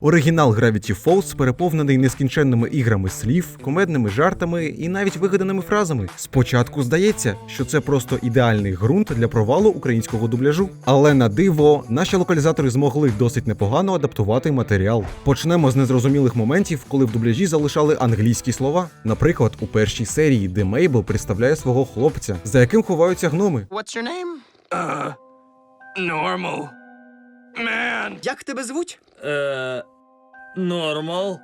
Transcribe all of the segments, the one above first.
Оригінал Gravity Falls переповнений нескінченними іграми слів, комедними жартами і навіть вигаданими фразами. Спочатку здається, що це просто ідеальний ґрунт для провалу українського дубляжу. Але на диво, наші локалізатори змогли досить непогано адаптувати матеріал. Почнемо з незрозумілих моментів, коли в дубляжі залишали англійські слова. Наприклад, у першій серії, де Мейбл представляє свого хлопця, за яким ховаються гноми. What's your name? Uh, normal. Man. Як тебе звуть? Е, нормал.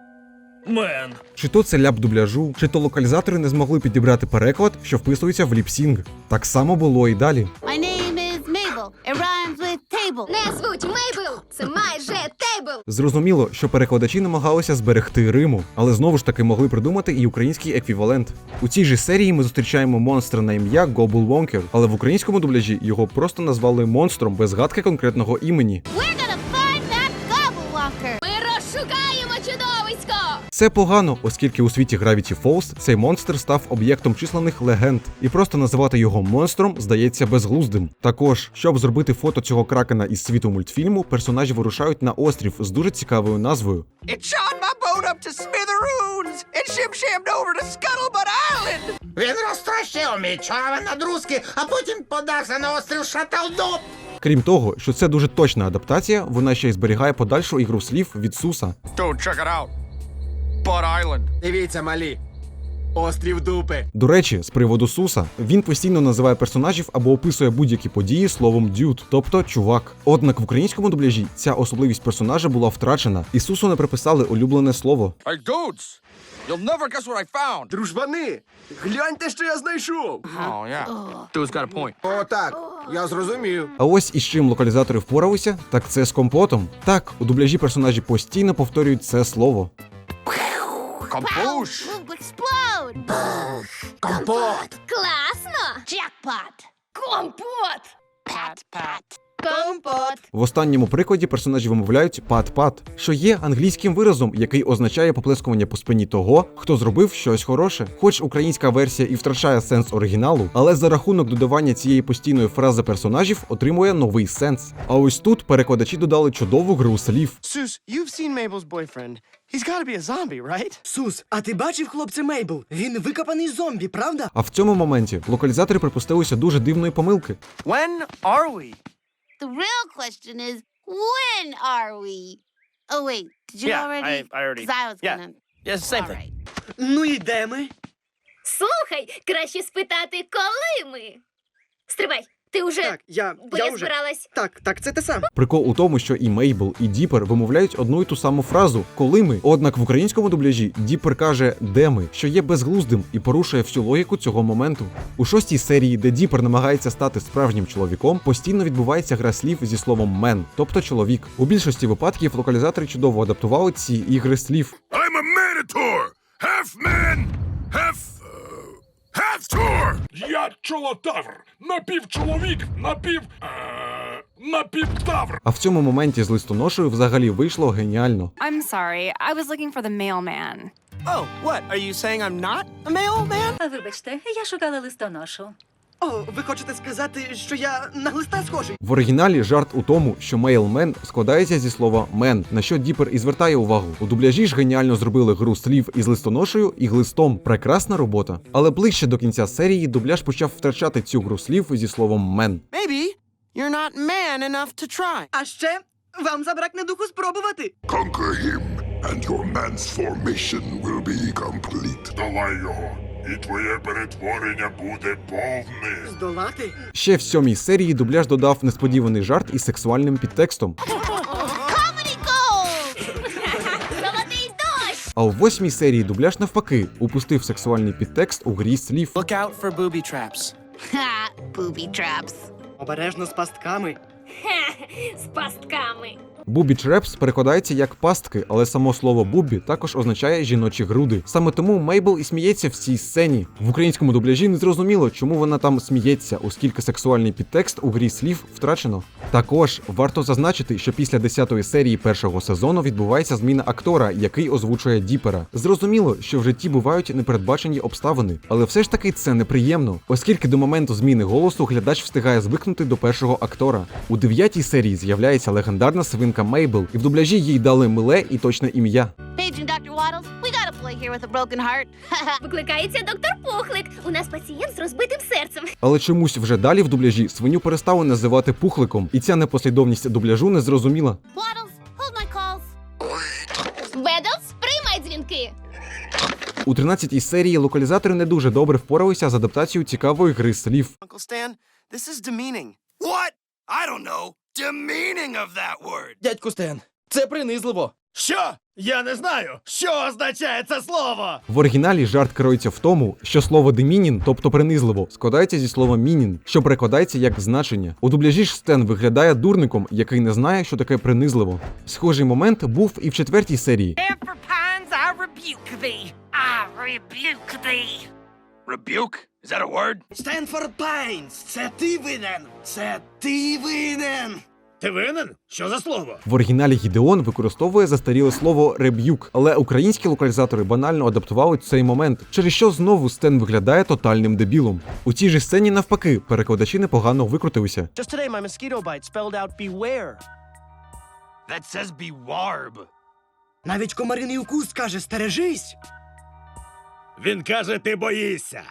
Мен. Чи то це ляп дубляжу, чи то локалізатори не змогли підібрати переклад, що вписується в ліпсінг. Так само було і далі. My name is Mabel. It rhymes with table. Не звуть Мейбл, це майже Тейбл. Зрозуміло, що перекладачі намагалися зберегти Риму, але знову ж таки могли придумати і український еквівалент. У цій же серії ми зустрічаємо монстра на ім'я Гобл Вонкер, але в українському дубляжі його просто назвали монстром без згадки конкретного імені. We're Це погано, оскільки у світі Gravity Falls цей монстр став об'єктом численних легенд, і просто називати його монстром здається безглуздим. Також, щоб зробити фото цього кракена із світу мультфільму, персонажі вирушають на острів з дуже цікавою назвою. It shot my boat up to smithereens and shim-shammed over to Scuttlebutt Island. Він розтрощив мій човен на друзки, а потім подався на острів Шаталдоп. Крім того, що це дуже точна адаптація, вона ще й зберігає подальшу ігру слів від Суса. Don't check it out. Дивіться, малі. Острів дупи. До речі, з приводу Суса, він постійно називає персонажів або описує будь-які події словом дюд, тобто чувак. Однак в українському дубляжі ця особливість персонажа була втрачена, і Сусу не приписали улюблене слово. Hey, dudes. You'll never guess what I found. Дружбани, гляньте, що я знайшов. Oh, yeah. Dude's got a point. О, так, я зрозумів. А ось із чим локалізатори впоралися, так це з компотом. Так, у дубляжі персонажі постійно повторюють це слово. Kaboosh. Boom, explode. Компот. Класно. Jackpot. Компот. Pat, pat. Компот. В останньому прикладі персонажі вимовляють пат-пат, що є англійським виразом, який означає поплескування по спині того, хто зробив щось хороше. Хоч українська версія і втрачає сенс оригіналу, але за рахунок додавання цієї постійної фрази персонажів отримує новий сенс. А ось тут перекладачі додали чудову гру слів. Sus, you've seen Mabel's boyfriend. He's got to be a zombie, right? Сус, а ти бачив хлопця Мейбл? Він викопаний зомбі, правда? А в цьому моменті локалізатори припустилися дуже дивної помилки. When are we? The real question is, when are we? Oh wait, did you Yeah, already? I- I already- 'Cause I was yeah. gonna. Yes, same All thing. right. Ну і де ми? Слухай, краще спитати, коли ми. Стривай, ти вже. Так, я. Бо я я вже. збиралась. Так, так, це те саме. Прикол у тому, що і Мейбл, і Діпер вимовляють одну і ту саму фразу коли ми. Однак в українському дубляжі Діпер каже де ми, що є безглуздим і порушує всю логіку цього моменту. У шостій серії, де Діпер намагається стати справжнім чоловіком, постійно відбувається гра слів зі словом мен, тобто чоловік. У більшості випадків локалізатори чудово адаптували ці ігри слів. I'm a minotaur, half man, half uh, half tour. Я чолотавр, напівчоловік, напів. Е, напівтавр. А в цьому моменті з листоношею взагалі вийшло геніально. I'm sorry, I was looking for the mailman. Oh, what? Are you saying I'm not a mailman? Вибачте, я шукала листоношу. О, ви хочете сказати, що я на глиста схожий? В оригіналі жарт у тому, що мейлмен складається зі слова мен, на що Діпер і звертає увагу. У дубляжі ж геніально зробили гру слів із листоношею і глистом. Прекрасна робота. Але ближче до кінця серії дубляж почав втрачати цю гру слів зі словом мен. Maybe you're not man enough to try. А ще вам забракне духу спробувати. Conquer him, and your man's formation will be complete. Давай його, і твоє перетворення буде повне. Здолати? Ще в сьомій серії дубляж додав несподіваний жарт із сексуальним підтекстом. Comedy gold. Золотий дощ. А у восьмій серії дубляж навпаки упустив сексуальний підтекст у грі слів. Look out for booby traps. Ha, booby traps. Обережно з пастками. Хе, з пастками. Бубі Трепс перекладається як пастки, але само слово бубі також означає жіночі груди. Саме тому Мейбл і сміється в цій сцені. В українському дубляжі не зрозуміло, чому вона там сміється, оскільки сексуальний підтекст у грі слів втрачено. Також варто зазначити, що після 10-ї серії першого сезону відбувається зміна актора, який озвучує Діпера. Зрозуміло, що в житті бувають непередбачені обставини, але все ж таки це неприємно, оскільки до моменту зміни голосу глядач встигає звикнути до першого актора. У дев'ятій серії з'являється легендарна свинка маленька Мейбл, і в дубляжі їй дали миле і точне ім'я. Викликається доктор Пухлик. У нас пацієнт з розбитим серцем. Але чомусь вже далі в дубляжі свиню перестали називати пухликом, і ця непослідовність дубляжу не зрозуміла. Приймай дзвінки. У 13-й серії локалізатори не дуже добре впоралися з адаптацією цікавої гри слів. Uncle Stan, this is demeaning. What? I don't know. Demeaning of that word. Дядьку Стен, це принизливо. Що? Я не знаю, що означає це слово. В оригіналі жарт керується в тому, що слово демінін, тобто принизливо, складається зі слова мінін, що перекладається як значення. У дубляжі ж Стен виглядає дурником, який не знає, що таке принизливо. Схожий момент бубув і в четвертій серії. thee. I rebuke thee. Rebuke? Is that a word? Стенфорд Пайнс, це ти винен. Це ти винен. Ти винен? Що за слово? В оригіналі Гідеон використовує застаріле слово реб'юк, але українські локалізатори банально адаптували цей момент, через що знову Стен виглядає тотальним дебілом. У цій же сцені навпаки, перекладачі непогано викрутилися. Just today, my mosquito bite spelled out beware. That says be warb. Навіть комариний укус каже стережись. Він каже, ти боїшся.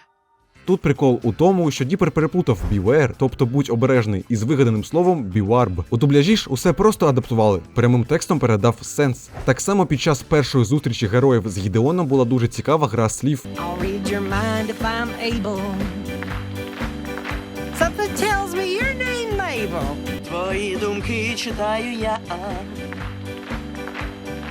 Тут прикол у тому, що Діпер переплутав beware, тобто будь обережний, із вигаданим словом bewarb. У дубляжі ж усе просто адаптували, прямим текстом передав сенс. Так само під час першої зустрічі героїв з Гідеоном була дуже цікава гра слів. I'll read your mind if I'm able. Something tells me your name, Mabel. Твої думки читаю я.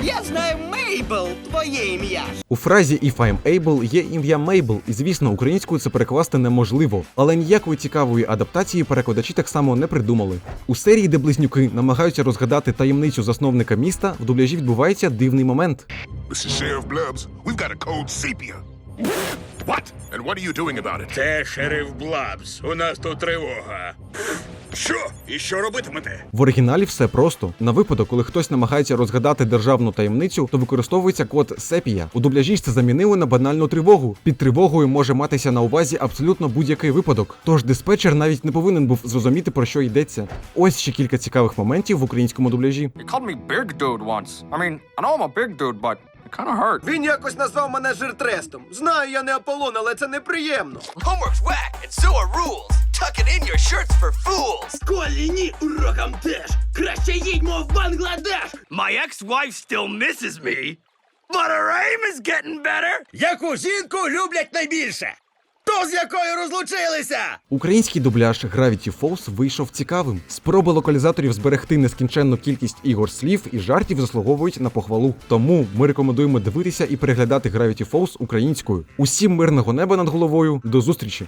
Я знаю Мейбл, твоє ім'я. У фразі If I'm able є ім'я Мейбл, і звісно, українською це перекласти неможливо. Але ніякої цікавої адаптації перекладачі так само не придумали. У серії, де близнюки намагаються розгадати таємницю засновника міста, в дубляжі відбувається дивний момент. This is Sheriff Blubs. We've got a code sepia. What? And what are you doing about it? Це шериф Блабс. У нас тут тривога. Що? І що робитимете? В оригіналі все просто. На випадок, коли хтось намагається розгадати державну таємницю, то використовується код Сепія. У дубляжі ж це замінили на банальну тривогу. Під тривогою може матися на увазі абсолютно будь-який випадок. Тож диспетчер навіть не повинен був зрозуміти про що йдеться. Ось ще кілька цікавих моментів в українському дубляжі. He called me big dude once. I mean, I know I'm a big dude, but kind of hurt. Він якось назвав мене жиртрестом. Знаю, я не Аполлон, але це неприємно. Homework's whack, and so are rules. Tucking in your shirts for fools. Школі ні, урокам теж. Краще їдьмо в Бангладеш. My ex-wife still misses me, but her aim is getting better. Яку жінку люблять найбільше? Ту, з якою розлучилися! Український дубляж Gravity Falls вийшов цікавим. Спроби локалізаторів зберегти нескінченну кількість ігор слів і жартів заслуговують на похвалу. Тому ми рекомендуємо дивитися і переглядати Gravity Falls українською. Усім мирного неба над головою. До зустрічі!